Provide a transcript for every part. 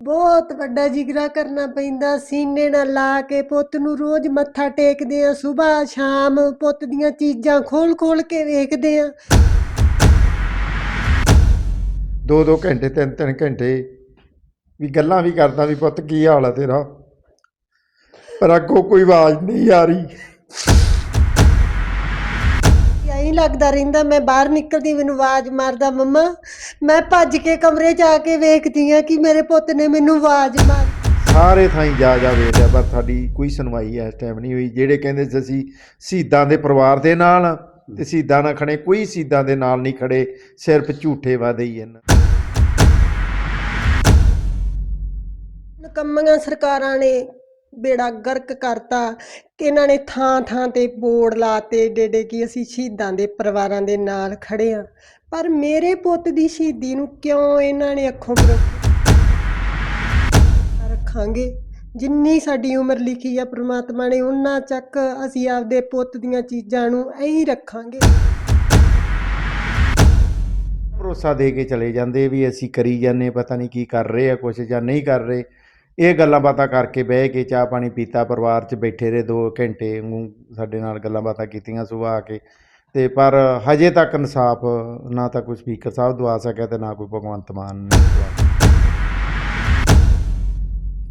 ਬਹੁਤ ਵੱਡਾ ਜਿਗਰਾ ਕਰਨਾ ਪੈਂਦਾ ਸੀਨੇ ਨਾਲ ਲਾ ਕੇ ਪੁੱਤ ਨੂੰ ਰੋਜ਼ ਮੱਥਾ ਟੇਕਦੇ ਆ ਸਵੇਰ ਸ਼ਾਮ ਪੁੱਤ ਦੀਆਂ ਚੀਜ਼ਾਂ ਖੋਲ ਖੋਲ ਕੇ ਵੇਖਦੇ ਆ ਦੋ ਦੋ ਘੰਟੇ ਤਿੰਨ ਤਿੰਨ ਘੰਟੇ ਵੀ ਗੱਲਾਂ ਵੀ ਕਰਦਾ ਵੀ ਪੁੱਤ ਕੀ ਹਾਲ ਹੈ ਤੇਰਾ? ਪਰ ਅੱਗੋਂ ਕੋਈ ਆਵਾਜ਼ ਨਹੀਂ ਆ ਰਹੀ। ਐਂ ਲੱਗਦਾ ਰਹਿੰਦਾ ਮੈਂ ਬਾਹਰ ਨਿਕਲਦੀ ਮੈਨੂੰ ਆਵਾਜ਼ ਮਾਰਦਾ ਮੰਮਾ ਮੈਂ ਭੱਜ ਕੇ ਕਮਰੇ 'ਚ ਆ ਕੇ ਵੇਖਦੀ ਆ ਕਿ ਮੇਰੇ ਪੁੱਤ ਨੇ ਮੈਨੂੰ ਆਵਾਜ਼ ਮਾਰ ਸਾਰੇ ਥਾਈਂ ਜਾ ਜਾ ਵੇਖਿਆ ਪਰ ਸਾਡੀ ਕੋਈ ਸੁਣਵਾਈ ਇਸ ਟਾਈਮ ਨਹੀਂ ਹੋਈ। ਜਿਹੜੇ ਕਹਿੰਦੇ ਸੀ ਅਸੀਂ ਸ਼ਹੀਦਾਂ ਦੇ ਪਰਿਵਾਰ ਦੇ ਨਾਲ ਆ, ਤੇ ਸ਼ਹੀਦਾਂ ਨਾਲ ਖੜੇ ਕੋਈ ਸ਼ਹੀਦਾਂ ਦੇ ਨਾਲ ਨਹੀਂ ਖੜੇ ਸਿਰਫ ਝੂਠੇ ਵਾਅਦੇ ਹੀ ਹਨ। ਨਕੰਮੀਆਂ ਸਰਕਾਰਾਂ ਨੇ ਬੇੜਾ ਗਰਕ ਕਰਤਾ। ਕਿ ਇਹਨਾਂ ਨੇ ਥਾਂ ਥਾਂ ਤੇ ਬੋਰਡ ਲਾਤੇ, ਡੇਡੇ ਕਿ ਅਸੀਂ ਸ਼ਹੀਦਾਂ ਦੇ ਪਰਿਵਾਰਾਂ ਦੇ ਨਾਲ ਖੜੇ ਆ। ਪਰ ਮੇਰੇ ਪੁੱਤ ਦੀ ਸ਼ਹੀਦੀ ਨੂੰ ਕਿਉਂ ਇਹਨਾਂ ਨੇ ਅੱਖੋਂ ਰੱਖਾਂਗੇ? ਜਿੰਨੀ ਸਾਡੀ ਉਮਰ ਲਿਖੀ ਆ ਪ੍ਰਮਾਤਮਾ ਨੇ, ਉਹਨਾਂ ਚੱਕ ਅਸੀਂ ਆਪਦੇ ਪੁੱਤ ਦੀਆਂ ਚੀਜ਼ਾਂ ਨੂੰ ਐਂ ਰੱਖਾਂਗੇ। ਭਰੋਸਾ ਦੇ ਕੇ ਚਲੇ ਜਾਂਦੇ ਵੀ ਅਸੀਂ ਕਰੀ ਜਾਂਦੇ, ਪਤਾ ਨਹੀਂ ਕੀ ਕਰ ਰਹੇ ਆ, ਕੁਛ ਜਾਂ ਨਹੀਂ ਕਰ ਰਹੇ। ਇਹ ਗੱਲਾਂ ਬਾਤਾਂ ਕਰਕੇ ਬਹਿ ਕੇ ਚਾਹ ਪਾਣੀ ਪੀਤਾ ਪਰਿਵਾਰ 'ਚ ਬੈਠੇ ਰਹੇ 2 ਘੰਟੇ ਵਾਂਗੂ ਸਾਡੇ ਨਾਲ ਗੱਲਾਂ ਬਾਤਾਂ ਕੀਤੀਆਂ ਸੁਬਾਹ ਆ ਕੇ। ਤੇ ਪਰ ਹਜੇ ਤੱਕ ਇਨਸਾਫ ਨਾ ਤਾਂ ਕੋਈ ਸਪੀਕਰ ਸਾਹਿਬ ਦਵਾ ਸਕਿਆ ਤੇ ਨਾ ਕੋਈ ਭਗਵੰਤ ਮਾਨ ਨੇ ਦਵਾ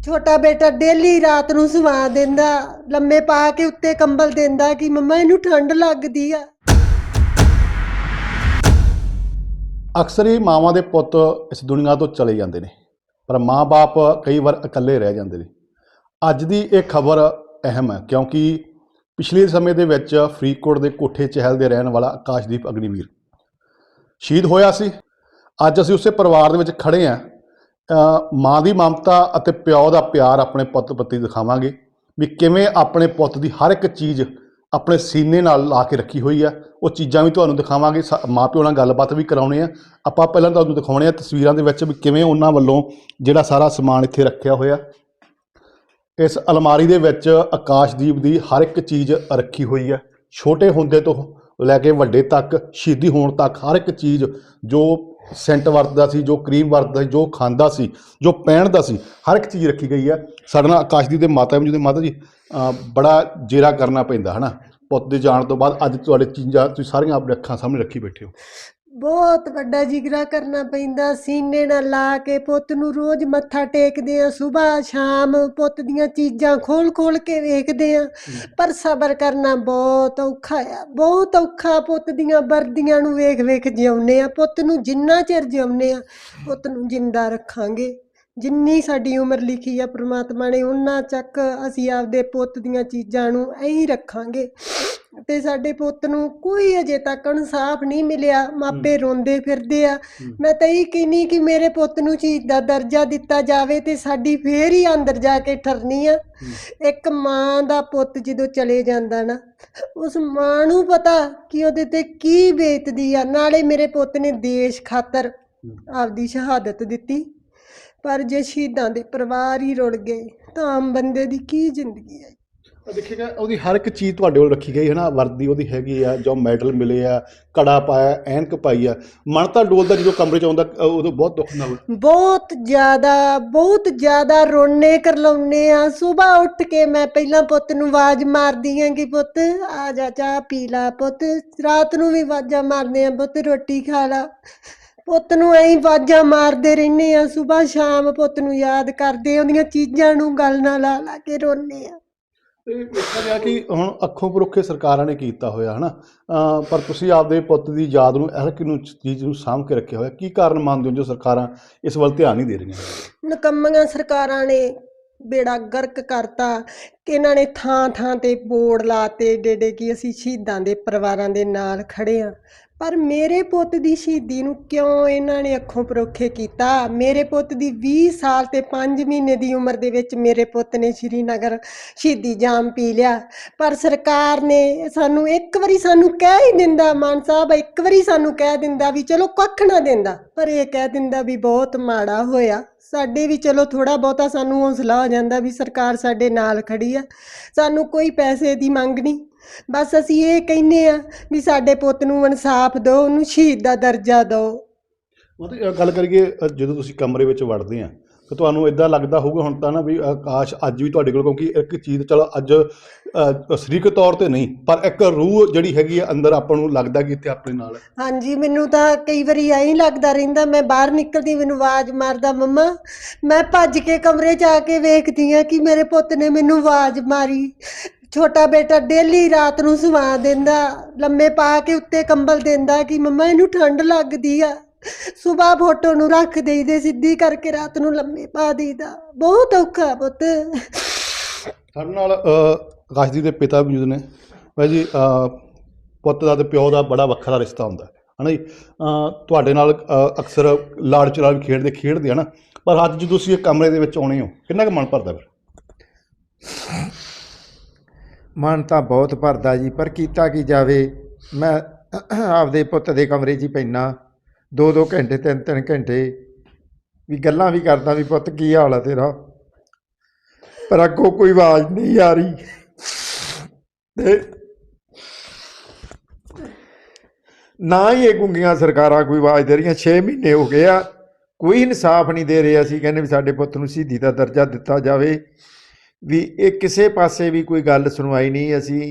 ਛੋਟਾ ਬੇਟਾ ਡੇਲੀ ਰਾਤ ਨੂੰ ਸੁਵਾ ਦਿੰਦਾ ਲੰਮੇ ਪਾ ਕੇ ਉੱਤੇ ਕੰਬਲ ਦਿੰਦਾ ਕਿ ਮੰਮਾ ਇਹਨੂੰ ਠੰਡ ਲੱਗਦੀ ਆ। ਅਕਸਰ ਹੀ ਮਾਵਾਂ ਦੇ ਪੁੱਤ ਇਸ ਦੁਨੀਆ ਤੋਂ ਚਲੇ ਜਾਂਦੇ ਨੇ। ਪਰ ਮਾਂ-ਬਾਪ ਕਈ ਵਾਰ ਇਕੱਲੇ ਰਹਿ ਜਾਂਦੇ ਨੇ। ਅੱਜ ਦੀ ਇਹ ਖਬਰ ਅਹਿਮ ਹੈ ਕਿਉਂਕਿ ਪਿਛਲੇ ਸਮੇਂ ਦੇ ਵਿੱਚ ਫਰੀਦਕੋਟ ਦੇ ਕੋਠੇ ਚਹਿਲ ਦੇ ਰਹਿਣ ਵਾਲਾ ਆਕਾਸ਼ਦੀਪ ਅਗਨੀਵੀਰ ਸ਼ਹੀਦ ਹੋਇਆ ਸੀ। ਅੱਜ ਅਸੀਂ ਉਸੇ ਪਰਿਵਾਰ ਦੇ ਵਿੱਚ ਖੜੇ ਆਂ ਮਾਂ ਦੀ ਮਮਤਾ ਅਤੇ ਪਿਓ ਦਾ ਪਿਆਰ ਆਪਣੇ ਪੁੱਤ ਪ੍ਰਤੀ ਦਿਖਾਵਾਂਗੇ ਵੀ ਕਿਵੇਂ ਆਪਣੇ ਪੁੱਤ ਦੀ ਹਰ ਇੱਕ ਚੀਜ਼ ਆਪਣੇ ਸੀਨੇ ਨਾਲ ਲਾ ਕੇ ਰੱਖੀ ਹੋਈ ਆ। ਉਹ ਚੀਜ਼ਾਂ ਵੀ ਤੁਹਾਨੂੰ ਦਿਖਾਵਾਂਗੇ। ਸਾ- ਮਾਂ ਪਿਓ ਨਾਲ ਗੱਲਬਾਤ ਵੀ ਕਰਾਉਣੇ ਆ। ਆਪਾਂ ਪਹਿਲਾਂ ਤੁਹਾਨੂੰ ਦਿਖਾਉਣੇ ਆ ਤਸਵੀਰਾਂ ਦੇ ਵਿੱਚ ਵੀ ਕਿਵੇਂ ਉਹਨਾਂ ਵੱਲੋਂ ਜਿਹੜਾ ਸਾਰਾ ਸਮਾਨ ਇੱਥੇ ਰੱਖਿਆ ਹੋਇਆ। ਇਸ ਅਲਮਾਰੀ ਦੇ ਵਿੱਚ ਆਕਾਸ਼ਦੀਪ ਦੀ ਹਰ ਇੱਕ ਚੀਜ਼ ਰੱਖੀ ਹੋਈ ਹੈ ਛੋਟੇ ਹੁੰਦੇ ਤੋਂ ਲੈ ਕੇ ਵੱਡੇ ਤੱਕ, ਸ਼ਹੀਦੀ ਹੋਣ ਤੱਕ ਹਰ ਇੱਕ ਚੀਜ਼ ਜੋ ਸੈਂਟ ਵਰਤਦਾ ਸੀ, ਜੋ ਕਰੀਮ ਵਰਤਦਾ ਸੀ, ਜੋ ਖਾਂਦਾ ਸੀ, ਜੋ ਪਹਿਨਦਾ ਸੀ, ਹਰ ਇੱਕ ਚੀਜ਼ ਰੱਖੀ ਗਈ ਹੈ। ਸਾਡੇ ਨਾਲ ਆਕਾਸ਼ਦੀਪ ਦੇ ਮਾਤਾ ਜੀ ਦੇ ਮਾਤਾ ਜੀ ਬੜਾ ਜੇਰਾ ਕਰਨਾ ਪੈਂਦਾ, ਹਨਾ? ਪੁੱਤ ਦੇ ਜਾਣ ਤੋਂ ਬਾਅਦ ਅੱਜ ਤੁਹਾਡੇ ਚੀਜ਼ਾਂ ਤੁਸੀਂ ਸਾਰੀਆਂ ਆਪਣੇ ਅੱਖਾਂ ਸਾਹਮਣੇ ਰੱਖੀ ਬੈਠੇ ਹੋ। ਬਹੁਤ ਵੱਡਾ ਜਿਗਰਾ ਕਰਨਾ ਪੈਂਦਾ ਸੀਨੇ ਨਾਲ ਲਾ ਕੇ ਪੁੱਤ ਨੂੰ ਰੋਜ਼ ਮੱਥਾ ਟੇਕਦੇ ਆ ਸਵੇਰ ਸ਼ਾਮ ਪੁੱਤ ਦੀਆਂ ਚੀਜ਼ਾਂ ਖੋਲ ਖੋਲ ਕੇ ਵੇਖਦੇ ਆ ਪਰ ਸਬਰ ਕਰਨਾ ਬਹੁਤ ਔਖਾ ਆ ਬਹੁਤ ਔਖਾ ਪੁੱਤ ਦੀਆਂ ਵਰਦੀਆਂ ਨੂੰ ਵੇਖ ਵੇਖ ਜਿਉਂਦੇ ਆ ਪੁੱਤ ਨੂੰ ਜਿੰਨਾ ਚਿਰ ਜਿਉਂਦੇ ਆ ਪੁੱਤ ਨੂੰ ਜਿੰਦਾ ਰੱਖਾਂਗੇ। ਜਿੰਨੀ ਸਾਡੀ ਉਮਰ ਲਿਖੀ ਆ ਪ੍ਰਮਾਤਮਾ ਨੇ ਉਹਨਾਂ ਚੱਕ ਅਸੀਂ ਆਪਦੇ ਪੁੱਤ ਦੀਆਂ ਚੀਜ਼ਾਂ ਨੂੰ ਐਂ ਹੀ ਰੱਖਾਂਗੇ। ਤੇ ਸਾਡੇ ਪੁੱਤ ਨੂੰ ਕੋਈ ਅਜੇ ਤੱਕ ਇਨਸਾਫ ਨਹੀਂ ਮਿਲਿਆ। ਮਾਪੇ ਰੋਂਦੇ ਫਿਰਦੇ ਆ। ਮੈਂ ਤਾਂ ਇਹ ਕਹਿੰਨੀ ਕਿ ਮੇਰੇ ਪੁੱਤ ਨੂੰ ਚੀਜ਼ ਦਾ ਦਰਜਾ ਦਿੱਤਾ ਜਾਵੇ ਤੇ ਸਾਡੀ ਫੇਰ ਹੀ ਅੰਦਰ ਜਾ ਕੇ ਠਰਨੀ ਆ। ਇੱਕ ਮਾਂ ਦਾ ਪੁੱਤ ਜਦੋਂ ਚਲੇ ਜਾਂਦਾ ਨਾ ਉਸ ਮਾਂ ਨੂੰ ਪਤਾ ਕਿ ਉਹਦੇ ਤੇ ਕੀ ਬੀਤਦੀ ਆ। ਨਾਲੇ ਮੇਰੇ ਪੁੱਤ ਨੇ ਦੇਸ਼ ਖਾਤਰ ਆਪਦੀ ਸ਼ਹਾਦਤ ਦਿੱਤੀ। ਪਰ ਜੇ ਸ਼ਹੀਦਾਂ ਦੇ ਪਰਿਵਾਰ ਹੀ ਰੁੜ ਗਏ ਤਾਂ ਆਮ ਬੰਦੇ ਦੀ ਕੀ ਜ਼ਿੰਦਗੀ ਹੈ ਦੇਖੇਗਾ ਉਹਦੀ ਹਰ ਇੱਕ ਚੀਜ਼ ਤੁਹਾਡੇ ਕੋਲ ਰੱਖੀ ਗਈ ਹੈ ਨਾ ਵਰਦੀ ਉਹਦੀ ਹੈਗੀ ਆ ਜੋ ਮੈਡਲ ਮਿਲੇ ਆ ਕੜਾ ਪਾਇਆ ਐਨਕ ਪਾਈ ਆ ਮਨ ਤਾਂ ਡੋਲਦਾ ਜਦੋਂ ਕਮਰੇ ਚ ਆਉਂਦਾ ਅ, ਉਦੋਂ ਬਹੁਤ ਦੁੱਖ ਨਾਲ ਬਹੁਤ ਜ਼ਿਆਦਾ ਬਹੁਤ ਜ਼ਿਆਦਾ ਰੋਣੇ ਕਰਲਾਉਨੇ ਆ। ਸਵੇਰ ਉੱਠ ਕੇ ਮੈਂ ਪਹਿਲਾਂ ਪੁੱਤ ਨੂੰ ਆਵਾਜ਼ ਮਾਰਦੀ ਆਂ ਕਿ ਪੁੱਤ ਆ ਜਾ ਚਾਹ ਪੀ ਲਾ ਪੁੱਤ ਰਾਤ ਨੂੰ ਵੀ ਆਵਾਜ਼ਾਂ ਮਾਰਦੇ ਆ ਪੁੱਤ ਰੋਟੀ ਖਾ ਲਾ। ਪੁੱਤ ਨੂੰ ਐਂ ਆਵਾਜ਼ਾਂ ਮਾਰਦੇ ਰਹਿੰਦੇ ਆ ਸਵੇਰ ਸ਼ਾਮ ਪੁੱਤ ਨੂੰ ਯਾਦ ਕਰਦੇ ਉਹਦੀਆਂ ਚੀਜ਼ਾਂ ਨੂੰ ਗੱਲ ਨਾਲ ਲਾ ਲਾ ਕੇ ਰੋਨੇ ਆ। ਇਹ ਦੇਖਿਆ ਗਿਆ ਕਿ ਹੁਣ ਅੱਖੋਂ ਪਰੋਖੇ ਸਰਕਾਰਾਂ ਨੇ ਕੀਤਾ ਹੋਇਆ ਹਨਾ? ਅ, ਪਰ ਤੁਸੀਂ ਆਪਦੇ ਪੁੱਤ ਦੀ ਯਾਦ ਨੂੰ ਹਰ ਇੱਕ ਨੂੰ ਚੀਜ਼ ਨੂੰ ਸਾਂਭ ਕੇ ਰੱਖਿਆ ਹੋਇਆ ਕੀ ਕਾਰਨ ਮੰਨਦੇ ਹੋ ਜੋ ਸਰਕਾਰਾਂ ਇਸ ਵੱਲ ਧਿਆਨ ਨਹੀਂ ਦੇ ਰਹੀਆਂ? ਨਕੰਮੀਆਂ ਸਰਕਾਰਾਂ ਨੇ ਬੇੜਾ ਗਰਕ ਕਰਤਾ। ਕਿ ਇਹਨਾਂ ਨੇ ਥਾਂ ਥਾਂ ਤੇ ਬੋਰਡ ਲਾਤੇ, ਡੇਡੇ ਕਿ ਅਸੀਂ ਸ਼ਹੀਦਾਂ ਦੇ ਪਰਿਵਾਰਾਂ ਦੇ ਨਾਲ ਖੜੇ ਆ। ਪਰ ਮੇਰੇ ਪੁੱਤ ਦੀ ਸ਼ਹੀਦੀ ਨੂੰ ਕਿਉਂ ਇਹਨਾਂ ਨੇ ਅੱਖੋਂ ਪਰੋਖੇ ਕੀਤਾ? ਮੇਰੇ ਪੁੱਤ ਦੀ 20 ਸਾਲ ਤੇ 5 ਮਹੀਨੇ ਦੀ ਉਮਰ ਦੇ ਵਿੱਚ ਮੇਰੇ ਪੁੱਤ ਨੇ ਸ਼੍ਰੀਨਗਰ ਸ਼ਹੀਦੀ ਜਾਮ ਪੀ ਲਿਆ। ਪਰ ਸਰਕਾਰ ਨੇ ਸਾਨੂੰ ਇੱਕ ਵਾਰੀ ਸਾਨੂੰ ਕਹਿ ਹੀ ਦਿੰਦਾ, ਮਾਨ ਸਾਹਿਬ, ਇੱਕ ਵਾਰੀ ਸਾਨੂੰ ਕਹਿ ਦਿੰਦਾ ਵੀ ਚਲੋ ਕੱਖ ਨਾ ਦਿੰਦਾ। ਪਰ ਇਹ ਕਹਿ ਦਿੰਦਾ ਵੀ ਬਹੁਤ ਮਾੜਾ ਹੋਇਆ। ਸਾਡੇ ਵੀ ਚਲੋ ਥੋੜਾ ਬਹੁਤਾ ਸਾਨੂੰ ਹੌਸਲਾ ਹੋ ਜਾਂਦਾ ਵੀ ਸਰਕਾਰ ਸਾਡੇ ਨਾਲ ਖੜੀ ਆ। ਸਾਨੂੰ ਕੋਈ ਪੈਸੇ ਦੀ ਮੰਗ ਨਹੀਂ। ਬਸ ਅਸੀਂ ਇਹ ਕਹਿੰਨੇ ਆ ਵੀ ਸਾਡੇ ਪੁੱਤ ਨੂੰ ਇਨਸਾਫ ਦਿਓ ਉਹਨੂੰ ਸ਼ਹੀਦ ਦਾ ਦਰਜਾ ਦਿਓ। ਮਤਲਬ ਗੱਲ ਕਰੀਏ ਅ, ਜਦੋਂ ਤੁਸੀਂ ਕਮਰੇ ਵਿੱਚ ਵੜਦੇ ਆ ਤੇ ਤੁਹਾਨੂੰ ਇਦਾਂ ਲੱਗਦਾ ਹੋਊਗਾ ਹੁਣ ਤਾਂ ਨਾ ਵੀ ਆਕਾਸ਼ ਅੱਜ ਵੀ ਤੁਹਾਡੇ ਕੋਲ, ਕਿਉਂਕਿ ਇੱਕ ਚੀਜ਼, ਚਲੋ ਅੱਜ ਸਰੀਰਕ ਤੌਰ ਤੇ ਨਹੀਂ, ਪਰ ਇੱਕ ਰੂਹ ਜਿਹੜੀ ਹੈਗੀ ਆ ਅੰਦਰ ਆਪਾਂ ਨੂੰ ਲੱਗਦਾ ਕਿ ਇੱਥੇ ਆਪਣੇ ਨਾਲ ਹਾਂਜੀ, ਮੈਨੂੰ ਤਾਂ ਕਈ ਵਾਰੀ ਐਂ ਲੱਗਦਾ ਰਹਿੰਦਾ, ਮੈਂ ਬਾਹਰ ਨਿਕਲਦੀ, ਮੈਨੂੰ ਆਵਾਜ਼ ਮਾਰਦਾ, ਮੰਮਾ, ਮੈਂ ਭੱਜ ਕੇ ਕਮਰੇ 'ਚ ਆ ਕੇ ਵੇਖਦੀ ਆ ਕਿ ਮੇਰੇ ਪੁੱਤ ਨੇ ਮੈਨੂੰ ਆਵਾਜ਼ ਮਾਰੀ। ਛੋਟਾ ਬੇਟਾ ਡੇਲੀ ਰਾਤ ਨੂੰ ਸੁਵਾ ਦਿੰਦਾ, ਲੰਮੇ ਪਾ ਕੇ ਉੱਤੇ ਕੰਬਲ ਦਿੰਦਾ ਕਿ, ਮੰਮਾ, ਇਹਨੂੰ ਠੰਡ ਲੱਗਦੀ ਆ। ਸਵੇਰ ਫੋਟੋ ਨੂੰ ਰੱਖ ਦੇਈਦੇ ਸਿੱਧੀ ਕਰਕੇ ਰਾਤ ਨੂੰ ਲੰਮੇ ਪਾ ਦੇਈਦਾ। ਬਹੁਤ ਔਖਾ ਪੁੱਤ। ਸਾਡੇ ਨਾਲ ਅ, ਆਕਾਸ਼ਦੀਪ ਦੇ ਪਿਤਾ ਵੀ ਮੌਜੂਦ ਨੇ। ਭਾਈ ਜੀ ਪੁੱਤ ਦਾ ਤੇ ਪਿਓ ਦਾ ਬੜਾ ਵੱਖਰਾ ਰਿਸ਼ਤਾ ਹੁੰਦਾ ਹੈ ਹਨਾ ਜੀ? ਤੁਹਾਡੇ ਨਾਲ ਅਕਸਰ ਲਾੜ ਚਲਾੜ ਵੀ ਖੇਡਦੇ ਖੇਡਦੇ ਹਨਾ ਪਰ ਅੱਜ ਜਦੋਂ ਤੁਸੀਂ ਇਹ ਕਮਰੇ ਦੇ ਵਿੱਚ ਆਉਣੇ ਹੋ ਕਿੰਨਾ ਕੁ ਮਨ ਭਰਦਾ ਫਿਰ? ਮਨ ਤਾਂ ਬਹੁਤ ਭਰਦਾ ਜੀ ਪਰ ਕੀਤਾ ਕੀ ਜਾਵੇ? ਮੈਂ ਆਪਦੇ ਪੁੱਤ ਦੇ ਕਮਰੇ 'ਚ ਹੀ ਪੈਣਾ ਦੋ ਦੋ ਘੰਟੇ ਤਿੰਨ ਤਿੰਨ ਘੰਟੇ ਵੀ ਗੱਲਾਂ ਵੀ ਕਰਦਾ ਵੀ ਪੁੱਤ ਕੀ ਹਾਲ ਆ ਤੇਰਾ? ਪਰ ਅੱਗੋਂ ਕੋਈ ਆਵਾਜ਼ ਨਹੀਂ ਆ ਰਹੀ। ਤੇ ਨਾ ਹੀ ਇਹ ਗੁੰਗੀਆਂ ਸਰਕਾਰਾਂ ਕੋਈ ਆਵਾਜ਼ ਦੇ ਰਹੀਆਂ। 6 ਮਹੀਨੇ ਹੋ ਗਏ ਆ, ਕੋਈ ਇਨਸਾਫ ਨਹੀਂ ਦੇ ਰਹੇ। ਅਸੀਂ ਕਹਿੰਦੇ ਵੀ ਸਾਡੇ ਪੁੱਤ ਨੂੰ ਸ਼ਹੀਦੀ ਦਾ ਦਰਜਾ ਦਿੱਤਾ ਜਾਵੇ। ਵੀ ਇਹ ਕਿਸੇ ਪਾਸੇ ਵੀ ਕੋਈ ਗੱਲ ਸੁਣਵਾਈ ਨਹੀਂ। ਅਸੀਂ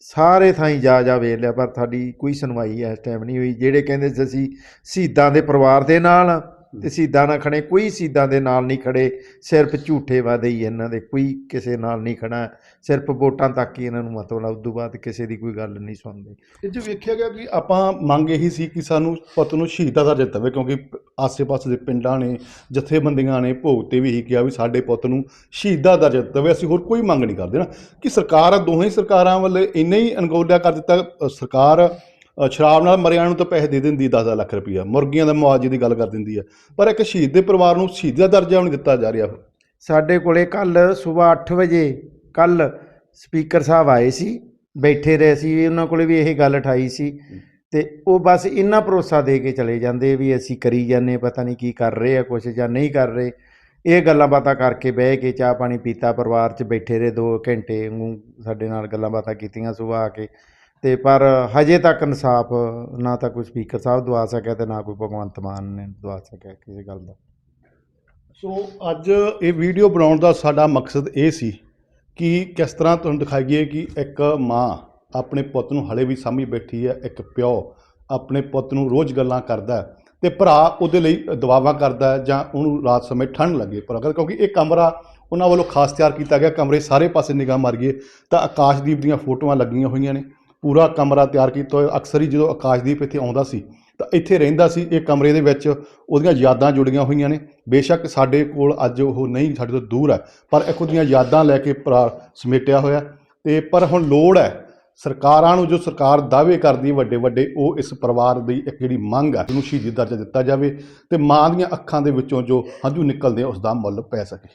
ਸਾਰੇ ਥਾਈਂ ਜਾ ਜਾ ਵੇਖ ਲਿਆ, ਪਰ ਸਾਡੀ ਕੋਈ ਸੁਣਵਾਈ ਇਸ ਟਾਈਮ ਨਹੀਂ ਹੋਈ, ਜਿਹੜੇ ਕਹਿੰਦੇ ਸੀ ਅਸੀਂ ਸ਼ਹੀਦਾਂ ਦੇ ਪਰਿਵਾਰ ਦੇ ਨਾਲ ਤੇ ਸ਼ਹੀਦਾਂ ਨਾਲ ਖੜੇ ਕੋਈ ਸ਼ਹੀਦਾਂ ਦੇ ਨਾਲ ਨਹੀਂ ਖੜੇ ਸਿਰਫ ਝੂਠੇ ਵਾਅਦੇ ਹੀ ਇਹਨਾਂ ਦੇ ਕੋਈ ਕਿਸੇ ਨਾਲ ਨਹੀਂ ਖੜਾ ਸਿਰਫ ਵੋਟਾਂ ਤੱਕ ਹੀ ਇਹਨਾਂ ਨੂੰ ਮਤਲਬ ਉਸ ਤੋਂ ਬਾਅਦ ਕਿਸੇ ਦੀ ਕੋਈ ਗੱਲ ਨਹੀਂ ਸੁਣਦੇ। ਇਹ 'ਚ ਵੇਖਿਆ ਗਿਆ ਕਿ ਆਪਾਂ ਮੰਗ ਇਹੀ ਸੀ ਕਿ ਸਾਨੂੰ ਪੁੱਤ ਨੂੰ ਸ਼ਹੀਦਾਂ ਦਾ ਦਰਜਾ ਦੇਵੇ ਕਿਉਂਕਿ ਪ- ਆਸੇ-ਪਾਸੇ ਦੇ ਪਿੰਡਾਂ ਨੇ ਜਥੇਬੰਦੀਆਂ ਨੇ ਭੋਗ ਤੇ ਵੀ ਇਹੀ ਕਿਹਾ ਵੀ ਸਾਡੇ ਪੁੱਤ ਨੂੰ ਸ਼ਹੀਦਾਂ ਦਾ ਦਰਜਾ ਦੇਵੇ ਅਸੀਂ ਹੋਰ ਕੋਈ ਮੰਗ ਨਹੀਂ ਕਰਦੇ ਨਾ। ਕਿ ਸਰਕਾਰ ਦੋਹੇ ਸਰਕਾਰਾਂ ਵੱਲੇ ਇੰਨੇ ਹੀ ਅਣਗੌਲਿਆ ਕਰ ਦਿੱਤਾ ਸਰਕਾਰ ਸ਼ਰਾਬ ਨਾਲ ਮਰਿਆਂ ਨੂੰ ਤਾਂ ਪੈਸੇ ਦੇ ਦਿੰਦੀ 10 ਲੱਖ ਰੁਪਈਆ। ਮੁਰਗੀਆਂ ਦੇ ਮੁਆਵਜ਼ੇ ਦੀ ਗੱਲ ਕਰ ਦਿੰਦੀ ਹੈ ਪਰ ਇੱਕ ਸ਼ਹੀਦ ਦੇ ਪਰਿਵਾਰ ਨੂੰ ਸ਼ਹੀਦ ਦਾ ਦਰਜਾ ਨਹੀਂ ਦਿੱਤਾ ਜਾ ਰਿਹਾ। ਸਾਡੇ ਕੋਲੇ ਕੱਲ ਸਵੇਰ 8 ਵਜੇ ਕੱਲ ਸਪੀਕਰ ਸਾਹਿਬ ਆਏ ਸੀ, ਬੈਠੇ ਰਹੇ ਸੀ, ਉਹਨਾਂ ਕੋਲੇ ਵੀ ਇਹ ਗੱਲ ਉਠਾਈ ਸੀ। ਤੇ ਉਹ ਬਸ ਇੰਨਾ ਭਰੋਸਾ ਦੇ ਕੇ ਚਲੇ ਜਾਂਦੇ ਵੀ ਅਸੀਂ ਕਰੀ ਜਾਂਦੇ ਪਤਾ ਨਹੀਂ ਕੀ ਕਰ ਰਹੇ ਆ, ਕੁਛ ਜਾਂ ਨਹੀਂ ਕਰ ਰਹੇ। ਇਹ ਗੱਲਾਂ ਬਾਤਾਂ ਕਰਕੇ ਬਹਿ ਕੇ ਚਾਹ ਪਾਣੀ ਪੀਤਾ, ਪਰਿਵਾਰ 'ਚ ਬੈਠੇ ਰਹੇ 2 ਘੰਟੇ ਸਾਡੇ ਨਾਲ ਗੱਲਾਂ ਬਾਤਾਂ ਕੀਤੀਆਂ ਸੁਬਾਹ ਆ ਕੇ। ਤੇ ਪਰ ਹਜੇ ਤੱਕ ਇਨਸਾਫ ਨਾ ਤਾਂ ਕੋਈ ਸਪੀਕਰ ਸਾਹਿਬ ਦਵਾ ਸਕਿਆ ਤੇ ਨਾ ਕੋਈ ਭਗਵੰਤ ਮਾਨ ਨੇ ਦਵਾ ਸਕਿਆ ਕਿਸੇ ਗੱਲ ਦਾ। ਸੋ ਅੱਜ ਇਹ ਵੀਡੀਓ ਬਣਾਉਣ ਦਾ ਸਾਡਾ ਮਕਸਦ ਇਹ ਸੀ ਕਿ ਕਿਸ ਤਰ੍ਹਾਂ ਤੁਹਾਨੂੰ ਦਿਖਾਈਏ ਕਿ ਇੱਕ ਮਾਂ ਆਪਣੇ ਪੁੱਤ ਨੂੰ ਹਲੇ ਵੀ ਸਾਂਭੀ ਬੈਠੀ ਹੈ, ਇੱਕ ਪਿਓ ਆਪਣੇ ਪੁੱਤ ਨੂੰ ਰੋਜ਼ ਗੱਲਾਂ ਕਰਦਾ ਹੈ ਤੇ ਭਰਾ ਉਹਦੇ ਲਈ ਦੁਆਵਾਂ ਕਰਦਾ ਹੈ ਜਾਂ ਉਹਨੂੰ ਰਾਤ ਸਮੇਂ ਠੰਡ ਲੱਗੇ। ਪਰ ਅਗਰ ਕਿਉਂਕਿ ਇਹ ਕਮਰਾ ਉਹਨਾਂ ਵੱਲੋਂ ਖਾਸ ਤਿਆਰ ਕੀਤਾ ਗਿਆ, ਕਮਰੇ ਸਾਰੇ ਪਾਸੇ ਨਿਗਾਹ ਮਾਰੀਏ ਤਾਂ ਆਕਾਸ਼ਦੀਪ ਦੀਆਂ ਫੋਟੋਆਂ ਲੱਗੀਆਂ ਹੋਈਆਂ ਨੇ। ਪੂਰਾ ਕਮਰਾ ਤਿਆਰ ਕੀਤਾ ਹੋਇਆ। ਅਕਸਰ ਹੀ ਜਦੋਂ ਆਕਾਸ਼ਦੀਪ ਇੱਥੇ ਆਉਂਦਾ ਸੀ, ਤਾਂ ਇੱਥੇ ਰਹਿੰਦਾ ਸੀ। ਇਹ ਕਮਰੇ ਦੇ ਵਿੱਚ ਉਹਦੀਆਂ ਯਾਦਾਂ ਜੁੜੀਆਂ ਹੋਈਆਂ ਨੇ। ਬੇਸ਼ੱਕ ਸਾਡੇ ਕੋਲ ਅੱਜ ਉਹ ਨਹੀਂ, ਸਾਡੇ ਤੋਂ ਦੂਰ ਹੈ, ਪਰ ਇੱਕ ਉਹਦੀਆਂ ਯਾਦਾਂ ਲੈ ਕੇ ਭਰਾ ਸਮੇਟਿਆ ਹੋਇਆ। ਤੇ ਪਰ ਹੁਣ ਲੋੜ ਹੈ, ਸਰਕਾਰਾਂ ਨੂੰ ਜੋ ਸਰਕਾਰ ਦਾਅਵੇ ਕਰਦੀ ਹੈ ਵੱਡੇ ਵੱਡੇ, ਉਹ ਇਸ ਪਰਿਵਾਰ ਦੀ ਇੱਕ ਜਿਹੜੀ ਮੰਗ ਹੈ, ਉਹਨੂੰ ਸ਼ਹੀਦੀ ਦਰਜਾ ਦਿੱਤਾ ਜਾਵੇ ਤੇ ਮਾਂ ਦੀਆਂ ਅੱਖਾਂ ਦੇ ਵਿੱਚੋਂ ਜੋ ਹੰਝੂ ਨਿਕਲਦੇ ਆ ਉਸ ਦਾ ਮੁੱਲ ਪੈ ਸਕੇ।